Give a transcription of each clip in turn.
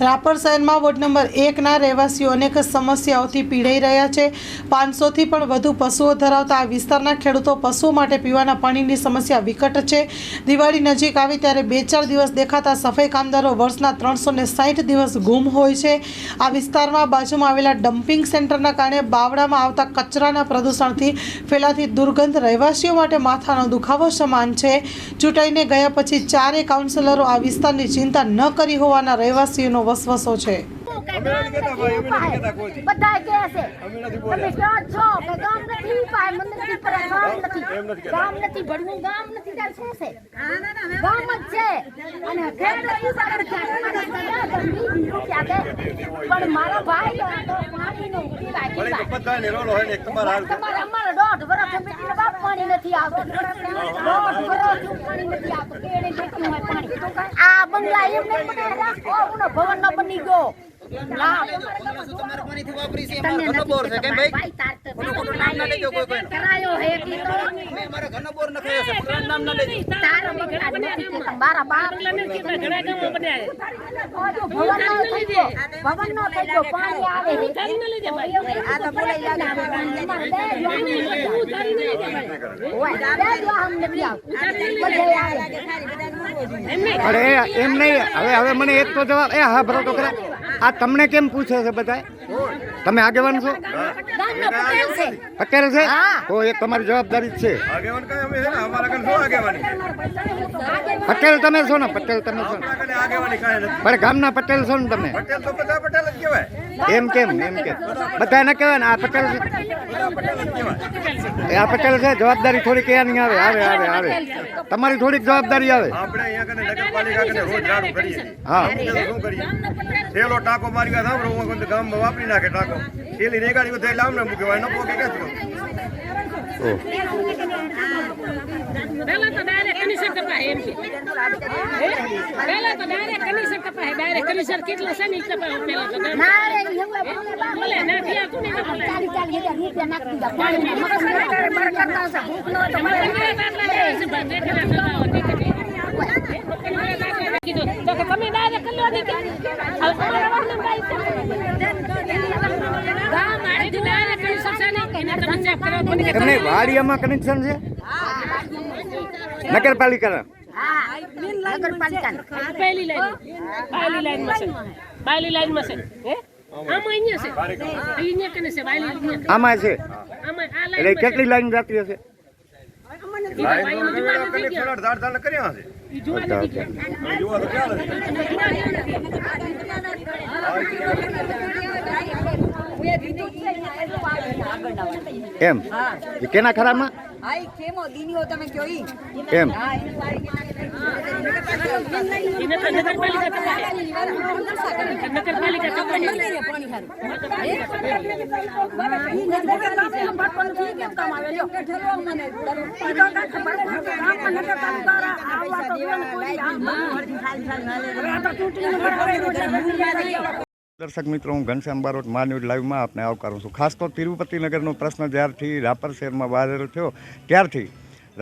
રાપર શહેરમાં ward number એકના રહેવાસીઓ અનેક સમસ્યાઓથી પીડાઈ રહ્યા છે. પાંચસોથી પણ વધુ પશુઓ ધરાવતા આ વિસ્તારના ખેડૂતો પશુઓ માટે પીવાના પાણીની સમસ્યા વિકટ છે. દિવાળી નજીક આવી ત્યારે બે ચાર દિવસ દેખાતા સફાઈ કામદારો વર્ષના ત્રણસો સાઠ દિવસ ગુમ હોય છે. આ વિસ્તારમાં બાજુમાં આવેલા ડમ્પિંગ સેન્ટરના કારણે બાવડામાં આવતા કચરાના પ્રદૂષણથી ફેલાતી દુર્ગંધ રહેવાસીઓ માટે માથાનો દુખાવો સમાન છે. ચૂંટાઈને ગયા પછી ચારે કાઉન્સિલરો આ વિસ્તારની ચિંતા ન કરી હોવાના રહેવાસીઓનો વસવસો છે. બધા કહે છે તમે ક્યાં છો કે ગામ નથી પાય મને નથી પર ગામ નથી ગામ નથી ભણવું ગામ નથી ત્યારે શું છે ગામ જ છે અને ખેડૂત ઉપર પણ મારો ભાઈ તો. પાણીનો હોય ને તમારા દોઢ વર્ષ બેટીને બાપ પાણી નથી આવતું દોઢ વર્ષ પાણી નથી આવતું કેણે બેટી હોય પાણી. આ બંગલા એમ નહીં ઉનો ભવન ન બની ગયો. અરે એમ નહીં. હવે હવે મને એક તો જવાબ એ હા ભરો આ તમને કેમ પૂછે છે બધા તમે આગેવાન છો? પટેલ છે? તો એ તમારી જવાબદારી જ છે. આગેવાન કઈ અમે છે ને? અમારા કને શું આગેવાની? પટેલ તમે છો ને? પટેલ તમે છો પણ ગામના પટેલ છો ને તમે? પટેલ તો બધા પટેલ જ કહેવાય. એમ કેમ એમ કેમ? બધા ને કહેવાય ને આ પટેલ છે. એ આ પટેલ છે જવાબદારી થોડીક એની આવે આવે આવે આવે. તમારી થોડીક જવાબદારી આવે. હા. ટાંકો મારી ગામમાં વાપરી નાખે. ટાંકો થેલી રેગાડી બધે લામને મૂકે હોય ન પોકે ક્યાંથી પહેલા તો ડાયરેક્ટ કમિશન કપાય એમ પહેલા તો ડાયરેક્ટ કમિશન કપાય ડાયરેક્ટ કમિશન કેટલો છે ને કપાય પહેલા તો બોલે ના થયા તું નહીં બોલે ચાલી ચાલી હજાર રૂપિયા નાખી દીધા પાણીમાં મકાન બરકત આવશે ભૂખ ન તો તમારે કેટલા દાખલા છે ભાઈ કેટલા દાખલા હોય તે કેટલી? કીધું તો કે તમે ડાયરેક્ટ કરી લો ને કે હવે તમારા વાહન ગામ આડેથી ડાયરેક્ટ કમિશન છે ને એને તમે ચેક કરો મને કે તમને વાડિયામાં કનેક્શન છે. નગરપાલિકા આમાં છે. એટલે કેટલી લાઈન જતી હશે? કર્યા હશે અચ્છા, અચ્છા. હવે જોવા તો ખ્યાલ હશે એમ એ કેના ખરામાં એમ હા દર્શક મિત્રો, હું ઘનશ્યામ બારોટ મા ન્યૂઝ લાઈવમાં આપને આવકારું છું. ખાસ તો તિરુપતિનગરનો પ્રશ્ન જ્યારથી રાપર શહેરમાં વાયરલ થયો, ત્યારથી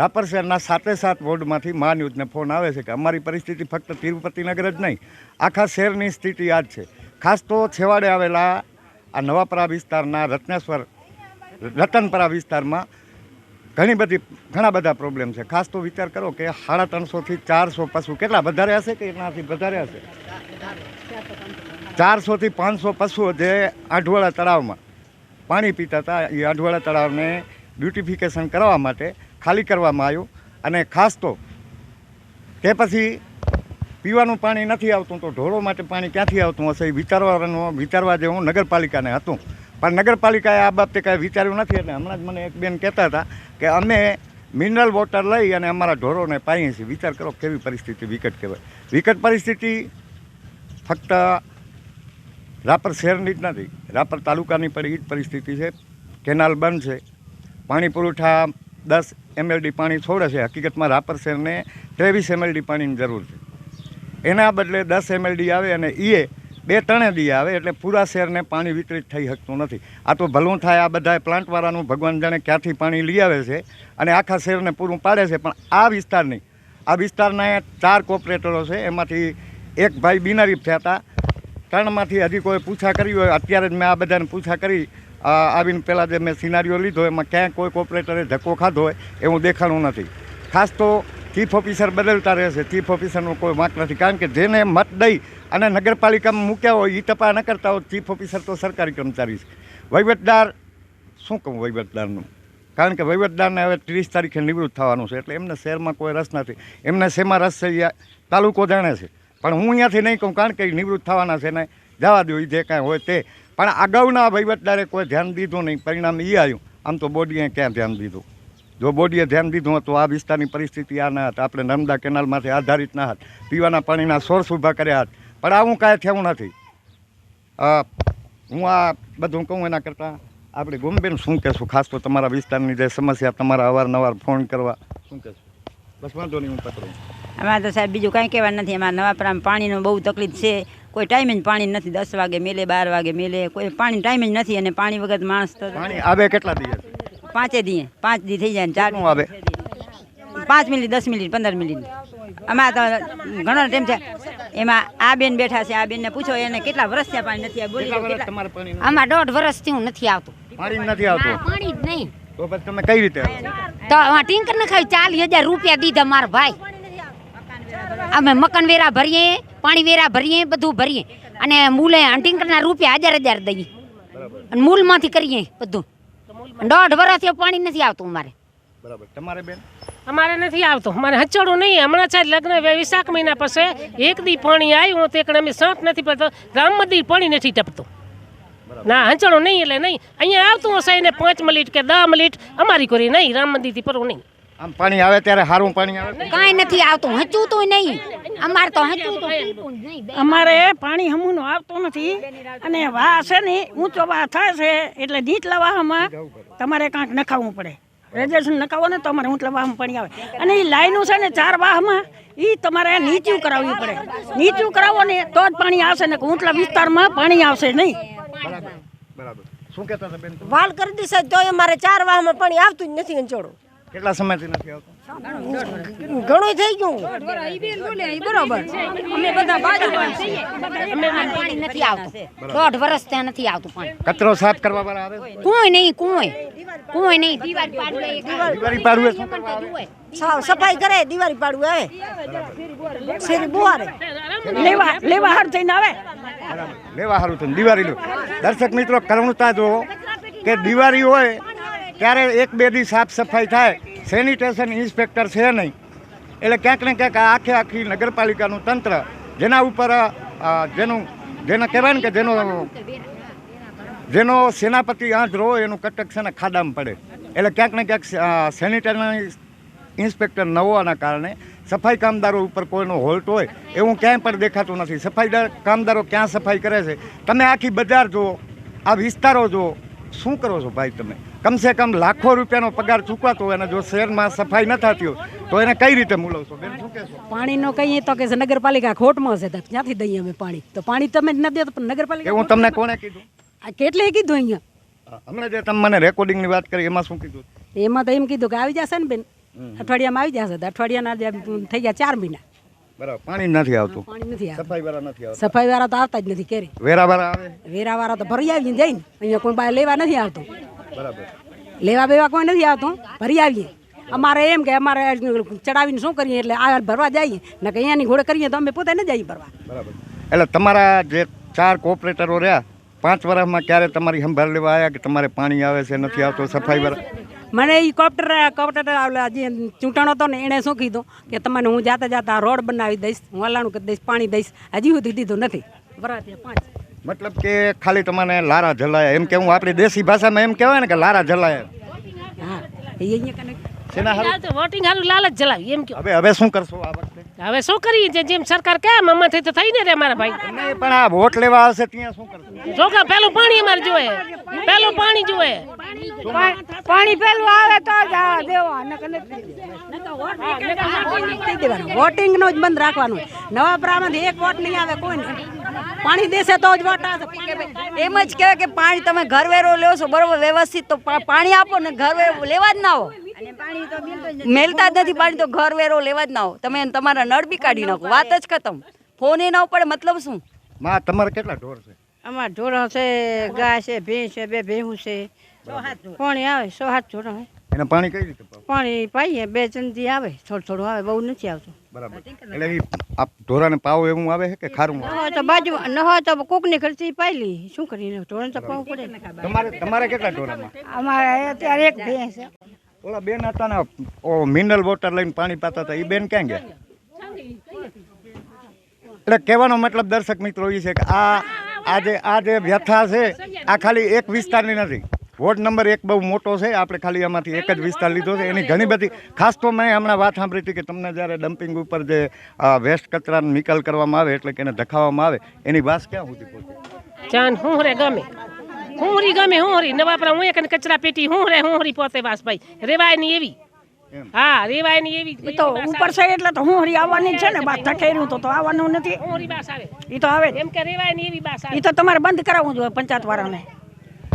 રાપર શહેરના સાતે સાત વોર્ડમાંથી મા ન્યૂઝને ફોન આવે છે કે અમારી પરિસ્થિતિ ફક્ત તિરુપતિનગર જ નહીં, આખા શહેરની સ્થિતિ આ જ છે. ખાસ તો છેવાડે આવેલા આ નવાપરા વિસ્તારના રત્નેશ્વર, રતનપરા વિસ્તારમાં ઘણી બધી, ઘણા બધા પ્રોબ્લેમ છે. ખાસ તો વિચાર કરો કે સાડા ત્રણસોથી ચારસો પશુ કેટલા, વધારે હશે કે એનાથી વધારે હશે? ચારસોથી પાંચસો પશુઓ જે આઢવાડા તળાવમાં પાણી પીતા હતા, એ આઢવાડા તળાવને બ્યુટિફિકેશન કરવા માટે ખાલી કરવામાં આવ્યું. અને ખાસ તો તે પછી પીવાનું પાણી નથી આવતું તો ઢોળો માટે પાણી ક્યાંથી આવતું હશે, એ વિચારવાનું, વિચારવા જેવું નગરપાલિકાને હતું. પણ નગરપાલિકાએ આ બાબતે કાંઈ વિચાર્યું નથી એટલે હમણાં જ મને એક બેન કહેતા હતા કે અમે મિનરલ વોટર લઈ અને અમારા ઢોરોને પાઈએ છીએ વિચાર કરો કેવી પરિસ્થિતિ વિકટ કહેવાય. વિકટ પરિસ્થિતિ ફક્ત રાપર શહેરની જ નથી, રાપર તાલુકાની પણ એ જ પરિસ્થિતિ છે. કેનાલ બંધ છે. પાણી પુરવઠા દસ એમએલડી પાણી છોડે છે. હકીકતમાં રાપર શહેરને ત્રેવીસ એમએલડી પાણીની જરૂર છે. એના બદલે દસ એમએલડી આવે અને એ બે ત્રણે દી આવે એટલે પૂરા શહેરને પાણી વિતરિત થઈ શકતું નથી. આ તો ભલું થાય આ બધા પ્લાન્ટવાળાનું, ભગવાન જાણે ક્યાંથી પાણી લઈ આવે છે અને આખા શહેરને પૂરું પાડે છે. પણ આ વિસ્તારની, આ વિસ્તારના ચાર કોપરેટરો છે. એમાંથી એક ભાઈ બિનારી થયા હતા. ત્રણમાંથી હજી કોઈ પૂછા કરી હોય, અત્યારે જ મેં આ બધાને પૂછા કરી આવીને પહેલાં જે મેં સિનારીઓ લીધો, એમાં ક્યાંય કોઈ કોપરેટરે ધક્કો ખાધો હોય એવું દેખાણું નથી. ખાસ તો ચીફ ઓફિસર બદલતા રહેશે. ચીફ ઓફિસરનો કોઈ વાંક નથી. કારણ કે જેને મત દઈ અને નગરપાલિકામાં મૂક્યા હોય એ તપા ન કરતા હોય ચીફ ઓફિસર તો સરકારી કર્મચારી છે. વહીવટદાર, શું કહું વહીવટદારનું? કારણ કે વહીવટદારને હવે ત્રીસ તારીખે નિવૃત્ત થવાનું છે, એટલે એમને શહેરમાં કોઈ રસ નથી. એમને શેમાં રસ છે એ તાલુકો જાણે છે. પણ હું અહીંયાથી નહીં કહું, કારણ કે નિવૃત્ત થવાના છે ને જવા દો એ જે કાંઈ હોય તે. પણ અગાઉના વહીવટદારે કોઈ ધ્યાન દીધું નહીં, પરિણામ એ આવ્યું. આમ તો બોડીએ ક્યાં ધ્યાન દીધું? જો બોડીએ ધ્યાન દીધું હોત આ વિસ્તારની પરિસ્થિતિ આ ના હતા. આપણે નર્મદા કેનાલમાંથી આધારિત ના હતા. પીવાના પાણીના સોર્સ ઊભા કર્યા હતા. પણ આવું કાંઈ થયું નથી. હું આ બધું કહું એના કરતાં આપણે ગોમબેન શું કહેશું? ખાસ તો તમારા વિસ્તારની જે સમસ્યા, તમારા અવારનવાર ફોન કરવા. શું કહેશું? બસ વાંધો નહીં હું પત્રો અમારે તો સાહેબ બીજું કાંઈ કહેવા નથી. અમારે નવાપરામાં પાણીનો બહુ તકલીફ છે. કોઈ ટાઈમ જ પાણી નથી. દસ વાગે મેલે બાર વાગે મેલે. કોઈ પાણી ટાઈમ જ નથી અને પાણી વગર માણસ તો પાણી આવે કેટલા દિવસ? પાંચે દીએ પાંચ દી થઈ જાય ને ચાર આવે? પાંચ મિનિટ દસ મિનિટ પંદર મિનિટ. અમારે તો ઘણો ટાઈમ છે. એમાં આ બેન બેઠા છે આ બેનને પૂછો એને કેટલા વર્ષ થયા પાણી નથી બોલી આમાં દોઢ વર્ષથી હું નથી આવતું. પાણી નથી આવતું? પાણી જ નહીં. તો પછી તમે કઈ રીતે તો ટિંકર ને ખાઈ ચાલીસ હજાર રૂપિયા દીધા મારા ભાઈ. અમે મકાન વેરા ભરીએ પાણી વેરા ભરીએ બધું ભરીએ. અને મૂલે ટિંકરના રૂપિયા હજાર હજાર દઈએ. અને મૂલમાંથી કરીએ બધું. દોઢ વર્ષથી પાણી નથી આવતું અમારે. બરાબર. તમારે બેન? અમારે નથી આવતો. અમારે હચડું નહીં. હમણાં છે લગ્ન વે- વિશાખ મહિના પછી એક દી પાણી આવ્યું તે કણે અમે સાંત નથી પડતો. ગામમાં દી પાણી નથી ટપતું. ના હંચણો નહીં એટલે નહીં. અહીંયા આવતું હશે એને પાંચ મિનિટ કે દસ મિનિટ અમારી કરી નહીં રામ મંદિરથી પરવું નહીં. આમ પાણી આવે ત્યારે સારું પાણી આવે? કાંઈ નથી આવતું હચું તો નહીં. અમારે તો હચું તો અમારે પાણી હમુનું આવતું નથી અને વાહ છે ને ઊંચો વાહ થાય છે એટલે નીચલા વાહમાં તમારે કાંઈક નખાવવું પડે. રેઝર્વેશન નખાવો ને તો અમારે ઊંચલા વાહમાં પાણી આવે. અને એ લાઈનું છે ને ચાર વાહમાં એ તમારે નીચું કરાવવી પડે. નીચું કરાવો ને તો જ પાણી આવશે ને ઊંચલા વિસ્તારમાં પાણી આવશે નહીં. બરાબર. બરાબર. શું કહેતા હતા બેન વાલ કરી દીધા તોય મારે ચાર વાહમાં પાણી આવતું જ નથી અંચોડો કેટલા સમયથી નથી આવતું? ઘણું થઈ ગયું. બરોબર. અમે બધા બાજુ અમે પાણી નથી આવતું. દોઢ વર્ષ ત્યાં નથી આવતું પાણી. કચરો સાફ કરવા વાળા આવે? કોઈ નહીં કોઈ કોઈ નહીં. દિવાળી પાડવે દિવાળી પાડવે શું કરવા આવે? સાવ સફાઈ કરે દિવાળી પાડવું આવે. શેરી બુહારે. લેવા લેવા હાર થઈને આવે. લેવા હારું થયું દિવાળી લો. દર્શક મિત્રો કરુણતા જો કે દિવાળી હોય ત્યારે એક બે દી સાફ સફાઈ થાય. સેનિટેશન ઇન્સ્પેક્ટર છે નહીં. એટલે ક્યાંક ને ક્યાંક આખે આખી નગરપાલિકાનું તંત્ર જેના ઉપર જેનું જેને કહેવાય ને કે જેનો જેનો સેનાપતિ આંધ રહો એનું કટક છે ને ખાડામાં પડે. એટલે ક્યાંક ને ક્યાંક સેનિટેશન ઇન્સ્પેક્ટર ન હોવાના કારણે સફાઈ કામદારો ઉપર કોઈનો હોલ્ટ હોય એવું ક્યાંય પણ દેખાતું નથી. સફાઈ કામદારો ક્યાં સફાઈ કરે છે? તમે આખી બજાર જુઓ આ વિસ્તારો જુઓ. શું કરો છો ભાઈ તમે? કમસે કમ લાખો રૂપિયાનો પગાર ચૂકવાતો હોય અને જો શહેરમાં સફાઈ ન થતી હોય તો એને કઈ રીતે મૂલવશો? બેન શું કહેશો? પાણીનો કહીએ તો કે નગરપાલિકા ખોટમાં છે ક્યાંથી દઈએ અમે પાણી? તો પાણી તમે જ ન દેતો પણ નગરપાલિકા હું તમને કોણે કીધું? આ કેટલે કીધું અહીંયા? હમણાં જે તમે મને રેકોર્ડિંગની વાત કરી એમાં શું કીધું? એમાં તો એમ કીધું કે આવી જશે ને બેન. અઠવાડિયામાં આવી જશે અઠવાડિયાના થઈ ગયા ચાર મહિના. બરાબર પાણી નથી આવતું. પાણી નથી આવતું. સફાઈ વાળા નથી આવતું. સફાઈ વાળા તો આવતા જ નથી કેરી વેરા વાળા આવે? વેરા વાળા તો ભરી આવીને જઈને અહીંયા કોઈ બહાર લેવા નથી આવતું. બરાબર. લેવા બેવા કોઈ નથી આવતું ભરી આવીએ. અમારે એમ કે અમારે ચડાવીને શું કરીએ એટલે આ ભરવા જઈએ ને કે અહીંયાની ઘોડે કરીએ તો અમે પોતે ન જઈએ ભરવા. બરાબર. એટલે તમારા જે ચાર કોઓપરેટરો રહ્યા પાંચ વર્ષમાં ક્યારે તમારી સંભાળ લેવા આવ્યા કે તમારે પાણી આવે છે નથી આવતું સફાઈ વાળા? મને એ કોપ્ટર કોપ્ટર જે ચૂંટણો હતો ને એણે શું કીધું? કે તમને હું જાતા જાતા રોડ બનાવી દઈશ હું હલાણું કરી દઈશ પાણી દઈશ. હજી સુધી દીધું નથી. વરાતે પાંચ. મતલબ કે ખાલી તમને લારા જલાયા. એમ કે હું આપણી દેશી ભાષામાં એમ કહેવાય ને કે લારા જલાયા. હા એ અહીંયા કને? વોટિંગ હાલ લાલચ જલાવી એમ કહો. હવે હવે શું કરશો? હવે શું કરીએ? જે જેમ સરકાર કે મમ્મા થઈ તો થઈ ને રે મારા ભાઈ. નહીં પણ આ વોટ લેવા આવશે ત્યાં શું કરશો? જો કે પેલું પાણી અમારે જોઈએ. પેલું પાણી જોઈએ. પાણી પેલું આવે તો જ દેવા વોટિંગ નો જ બંધ રાખવાનું. નવા પ્રામાંથી એક વોટ નહીં આવે કોઈ પાણી દેશે તો જ વોટ આવશે એમ જ કહેવાય કે પાણી તમે ઘર વેરો લ્યો છો બરોબર? વ્યવસ્થિત તો પાણી આપો ને ઘર વેરો લેવા જ ના હો મેલતા જ નથી. પાણી તો ઘર વેરો લેવા જ ના હો તમે તમારા નળ બી કાઢી નાખો. વાત જ ખતમ. ફોન એ ના પડે મતલબ શું? માં તમારે કેટલા ઢોર છે? અમાર ઢોર છે ગાય છે ભેંસ છે બે ભેહું છે. પાણી આવે સો હાથ ઢોર હોય એને પાણી કઈ રીતે પાણી પાઈએ બે ચંદી આવે થોડું થોડું આવે બહુ નથી આવતું. બરાબર. એટલે આપ ઢોરાને પાવ એવું આવે છે કે ખારું આવે? હોય તો બાજુ ન હોય તો કોકની ખર્ચી પાઈ લી. શું કરીને? ઢોરણ તો પાવું પડે. તમારે તમારે કેટલા ઢોરામાં? અમારે અત્યારે એક ભેંસ છે. ઓલા બેન હતા ને ઓ મિનરલ વોટર લઈને પાણી પાતા હતા. એ બેન ક્યાં ગયા? એટલે કહેવાનો મતલબ દર્શક મિત્રો એ છે કે આ આજે આ જે વ્યથા છે, આ ખાલી એક વિસ્તારની નથી. વોર્ડ નંબર એક બહુ મોટો છે. આપણે ખાલી આમાંથી એક જ વિસ્તાર લીધો છે. એની ઘણી બધી, ખાસ તો મેં હમણાં વાત સાંભળી હતી કે તમને જ્યારે ડમ્પિંગ ઉપર જે વેસ્ટ કચરાનો નિકાલ કરવામાં આવે, એટલે કે એને ધખાવવામાં આવે, એની વાસ ક્યાં સુધી પહોંચે? ચાંદ હું ગમે? હું રી ગમે હું નવા નવાપરા હું એક કચરા પેટી હું રે હું રી પોતે વાસભાઈ રેવાયની એવી. હા રેવાયની એવી. એ તો ઉપર છે એટલે તો હું હરી આવવાની જ છે ને બા થકેરું તો તો આવવાનું નથી. હુંરી બાસ આવે. એ તો આવે એમ કે રેવાયની એવી બાસ આવે. એ તો તમારે બંધ કરાવવું જોઈએ પંચાયત વાળાને.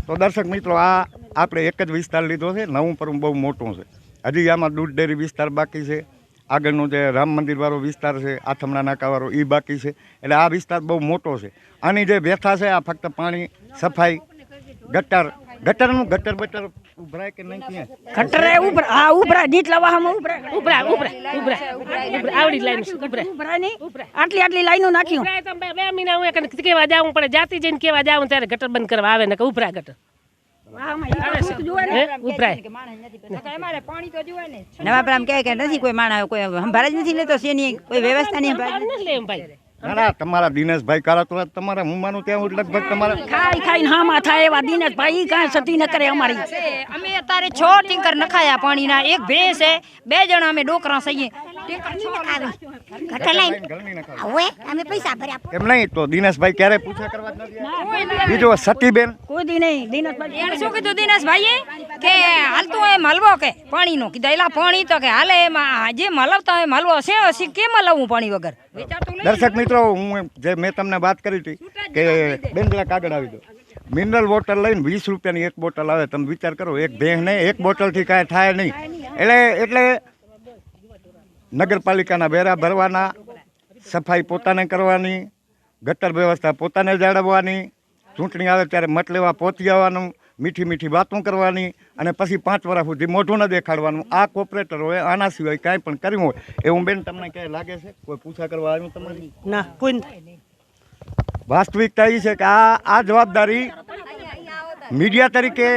તો દર્શક મિત્રો આ આપણે એક જ વિસ્તાર લીધો છે નવું પર બહુ મોટું છે. હજી આમાં દૂધ ડેરી વિસ્તાર બાકી છે આગળનું જે રામ મંદિરવાળો વિસ્તાર છે આથમણા નાકાવાળો એ બાકી છે. એટલે આ વિસ્તાર બહુ મોટો છે. આની જે વ્યથા છે આ ફક્ત પાણી સફાઈ ગટર ગટરનું ગટર બટર ઉભરાય કે નહીં ક્યાં ખટરે ઉપર હા ઉભરા નીચલા લાવવા ઉભરા. ઉભરા ઉભરા ઉભરા ઉભરા આવડી લાઈન ઉભરા. ઉભરા નહીં. આટલી આટલી લાઈનો નાખ્યું. બે બે મહિના હું એક કેવા જાઉં પડે જાતી જઈને કેવા જાઉં ત્યારે ગટર બંધ કરવા આવે ને કે ઉભરા ગટર. વાહમાં ઈ આવે તો છે. જોવે ને. હે? ઉભરાય. નવાપરામ કહે કે નથી કોઈ માણસ કોઈ સંભાળ જ નથી લેતો શેની કોઈ વ્યવસ્થા નહીં ના ના તમારા દિનેશભાઈ કારા તો તમારા હું માનું ત્યાં હું લગભગ તમારા ખાઈ ખાઈને હામાં થાય એવા દિનેશભાઈ કાંઈ સતી ન કરે અમારી. અમે અત્યારે છ ટીંકર નખાયા પાણીના એક ભેંસ છે બે જણા અમે ડોકરા સહીએ. એમ નહીં તો દિનેશભાઈ ક્યારે પૂછા કરવા? બીજો સતીબેન? કોઈ દી નહીં દિનેશભાઈ. શું કીધું દિનેશભાઈએ? કે હાલતું એમ હલવો કે પાણીનો? કીધા એલા પાણી તો કે હાલે એમાં જે મલવતા હોય મલવો છે હસી? કેમ મલવવું પાણી વગર? દર્શક મિત્રો હું જે મેં તમને વાત કરી હતી કે બેન જરાક આગળ આવી દો મિનરલ વોટર લઈને વીસ રૂપિયાની એક બોટલ આવે. તમે વિચાર કરો એક બેહને એક બોટલથી કાંઈ થાય નહીં. એટલે એટલે નગરપાલિકાના વેરા ભરવાના સફાઈ પોતાને કરવાની ગટર વ્યવસ્થા પોતાને જાળવવાની ચૂંટણી આવે ત્યારે મત લેવા પહોંચી આવવાનું મીઠી મીઠી વાતો કરવાની અને પછી પાંચ વર્ષ સુધી મોઢું ન દેખાડવાનું. આ કોપરેટરોએ આના સિવાય કાંઈ પણ કર્યું હોય. એવું બેન તમને ક્યાંય લાગે છે? કોઈ પૂછા કરવા આવ્યું તમારી? ના કોઈ વાસ્તવિકતા એ છે કે આ આ જવાબદારી મીડિયા તરીકે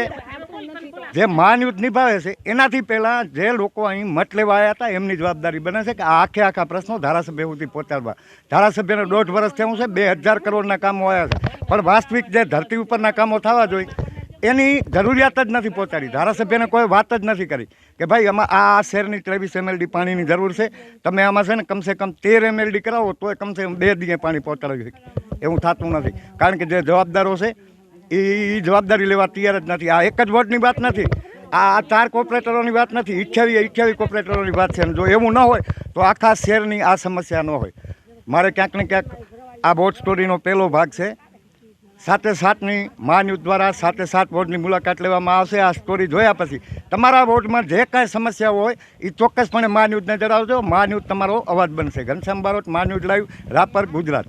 જે માનયુદ્ધ નિભાવે છે એનાથી પહેલાં જે લોકો અહીં મત લેવા આવ્યા હતા એમની જવાબદારી બને છે કે આ આખે આખા પ્રશ્નો ધારાસભ્ય સુધી પહોંચાડવા. ધારાસભ્યને દોઢ વર્ષ થયું છે બે હજાર કરોડના કામો આવ્યા છે. પણ વાસ્તવિક જે ધરતી ઉપરના કામો થવા જોઈએ, એની જરૂરિયાત જ નથી પહોંચાડી. ધારાસભ્યને કોઈ વાત જ નથી કરી કે ભાઈ, આમાં આ શહેરની ત્રેવીસ એમએલડી પાણીની જરૂર છે. તમે આમાં છે ને કમસે કમ તેર એમએલડી કરાવો, તોય કમસે કમ બે દીએ પાણી પહોંચાડી શકે એવું થતું નથી. કારણ કે જે જવાબદારો છે, એ જવાબદારી લેવા તૈયાર જ નથી. આ એક જ વોર્ડની વાત નથી. આ ચાર કોર્પોરેટરોની વાત નથી. ઈચ્છાવી ઈચ્છાવી કોર્પોરેટરોની વાત છે. જો એવું ન હોય, તો આખા શહેરની આ સમસ્યા ન હોય. મારે ક્યાંક ને ક્યાંક આ બોટ સ્ટોરીનો પહેલો ભાગ છે. સાથે સાતની મહાન્યુઝ દ્વારા સાતે સાત વોર્ડની મુલાકાત લેવામાં આવશે. આ સ્ટોરી જોયા પછી તમારા વોર્ડમાં જે કાંઈ સમસ્યાઓ હોય એ ચોક્કસપણે મહાન્યુઝને જણાવજો. મહાન્યુઝ તમારો અવાજ બનશે. ઘનશ્યામ બારોટ મહાન્યુઝ લાઈવ, રાપર, ગુજરાત.